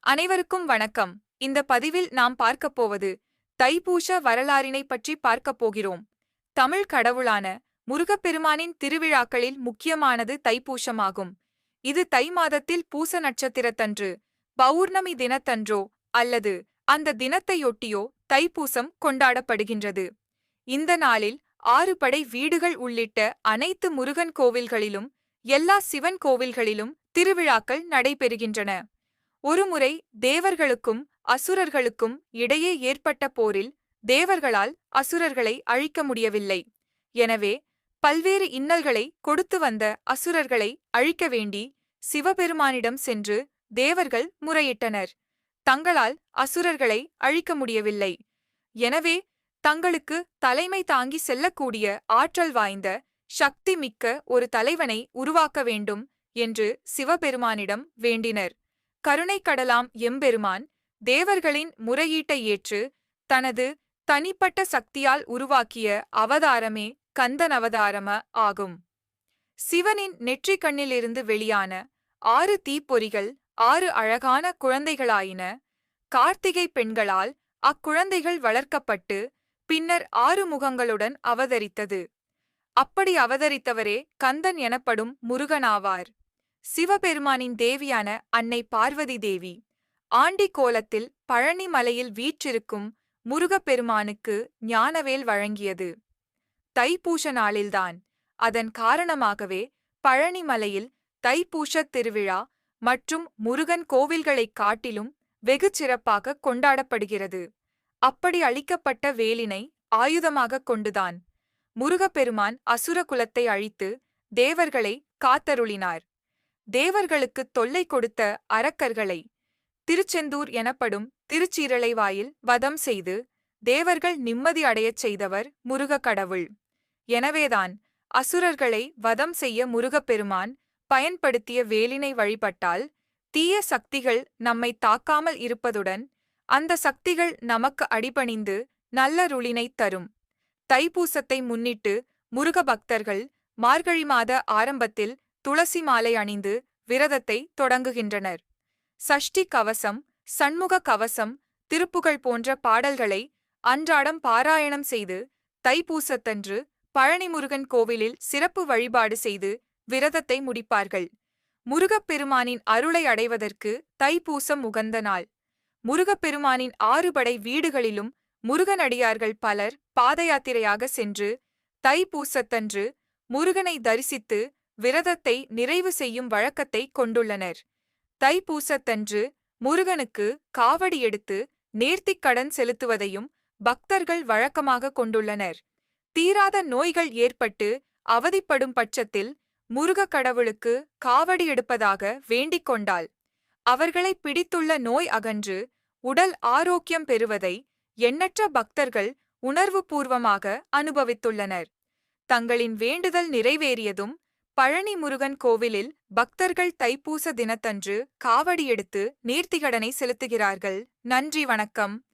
அனைவருக்கும் வணக்கம். இந்த பதிவில் நாம் பார்க்கப் போவது தைப்பூச வரலாறினை பற்றி பார்க்கப் போகிறோம். தமிழ் கடவுளான முருகப்பெருமானின் திருவிழாக்களில் முக்கியமானது தைப்பூசமாகும். இது தை மாதத்தில் பூச நட்சத்திரத்தன்று பௌர்ணமி தினத்தன்றோ அல்லது அந்த தினத்தையொட்டியோ தைப்பூசம் கொண்டாடப்படுகின்றது. இந்த நாளில் ஆறு படை வீடுகள் உள்ளிட்ட அனைத்து முருகன் கோவில்களிலும் எல்லா சிவன் கோவில்களிலும் திருவிழாக்கள் நடைபெறுகின்றன. ஒருமுறை தேவர்களுக்கும் அசுரர்களுக்கும் இடையே ஏற்பட்ட போரில் தேவர்களால் அசுரர்களை அழிக்க முடியவில்லை. எனவே பல்வேறு இன்னல்களை கொடுத்து வந்த அசுரர்களை அழிக்க வேண்டி சிவபெருமானிடம் சென்று தேவர்கள் முறையிட்டனர். தங்களால் அசுரர்களை அழிக்க முடியவில்லை. எனவே தங்களுக்கு தலைமை தாங்கி செல்லக்கூடிய ஆற்றல் வாய்ந்த சக்தி மிக்க ஒரு தலைவனை உருவாக்க வேண்டும் என்று சிவபெருமானிடம் வேண்டினர். கருணை கடலாம் எம்பெருமான் தேவர்களின் முறையீட்டை ஏற்று தனது தனிப்பட்ட சக்தியால் உருவாக்கிய அவதாரமே கந்தன் அவதாரம ஆகும். சிவனின் நெற்றிக் கண்ணிலிருந்து வெளியான ஆறு தீப்பொறிகள் ஆறு அழகான குழந்தைகளாயின. கார்த்திகை பெண்களால் அக்குழந்தைகள் வளர்க்கப்பட்டு பின்னர் ஆறு முகங்களுடன் அவதரித்தது. அப்படி அவதரித்தவரே கந்தன் எனப்படும் முருகனாவார். சிவபெருமானின் தேவியான அன்னை பார்வதி தேவி. ஆண்டி கோலத்தில் பழனி மலையில் வீற்றிருக்கும் முருகப்பெருமானுக்கு ஞானவேல் வழங்கியது. தைப்பூச நாளில்தான் அதன் காரணமாகவே பழனி மலையில் தைப்பூசத் திருவிழா மற்றும் முருகன் கோவில்களைக் காட்டிலும் வெகு சிறப்பாக கொண்டாடப்படுகிறது. அப்படி அளிக்கப்பட்ட வேலினை ஆயுதமாகக் கொண்டுதான் முருகப்பெருமான் அசுர குலத்தை அழித்து தேவர்களை காத்தருளினார். தேவர்களுக்குத் தொல்லை கொடுத்த அரக்கர்களை திருச்செந்தூர் எனப்படும் திருச்சீரலைவாயில் வதம் செய்து தேவர்கள் நிம்மதி அடையச் செய்தவர் முருக கடவுள். எனவேதான் அசுரர்களை வதம் செய்ய முருகப்பெருமான் பயன்படுத்திய வேலினை வழிபட்டால் தீய சக்திகள் நம்மை தாக்காமல் இருப்பதுடன் அந்த சக்திகள் நமக்கு அடிபணிந்து நல்லருளினைத் தரும். தைப்பூசத்தை முன்னிட்டு முருக பக்தர்கள் மார்கழி மாத ஆரம்பத்தில் துளசி மாலை அணிந்து விரதத்தை தொடங்குகின்றனர். சஷ்டி கவசம் சண்முக கவசம் திருப்புகழ் போன்ற பாடல்களை அன்றாடம் பாராயணம் செய்து தைப்பூசத்தன்று பழனிமுருகன் கோவிலில் சிறப்பு வழிபாடு செய்து விரதத்தை முடிப்பார்கள். முருகப்பெருமானின் அருளை அடைவதற்கு தைப்பூசம் உகந்த நாள். முருகப்பெருமானின் ஆறுபடை வீடுகளிலும் முருகனடியார்கள் பலர் பாதயாத்திரையாக சென்று தைப்பூசத்தன்று முருகனை தரிசித்து விரதத்தை நிறைவு செய்யும் வழக்கத்தை கொண்டுள்ளனர். தைப்பூசத்தன்று முருகனுக்கு காவடி எடுத்து நேர்த்திக் கடன் செலுத்துவதையும் பக்தர்கள் வழக்கமாக கொண்டுள்ளனர். தீராத நோய்கள் ஏற்பட்டு அவதிப்படும் பட்சத்தில் முருக கடவுளுக்கு காவடி எடுப்பதாக வேண்டிக் கொண்டாள். அவர்களை பிடித்துள்ள நோய் அகன்று உடல் ஆரோக்கியம் பெறுவதை எண்ணற்ற பக்தர்கள் உணர்வுபூர்வமாக அனுபவித்துள்ளனர். தங்களின் வேண்டுதல் நிறைவேறியதும் பழனி முருகன் கோவிலில் பக்தர்கள் தைப்பூச தினத்தன்று காவடி எடுத்து நேர்த்திகடனை செலுத்துகிறார்கள். நன்றி வணக்கம்.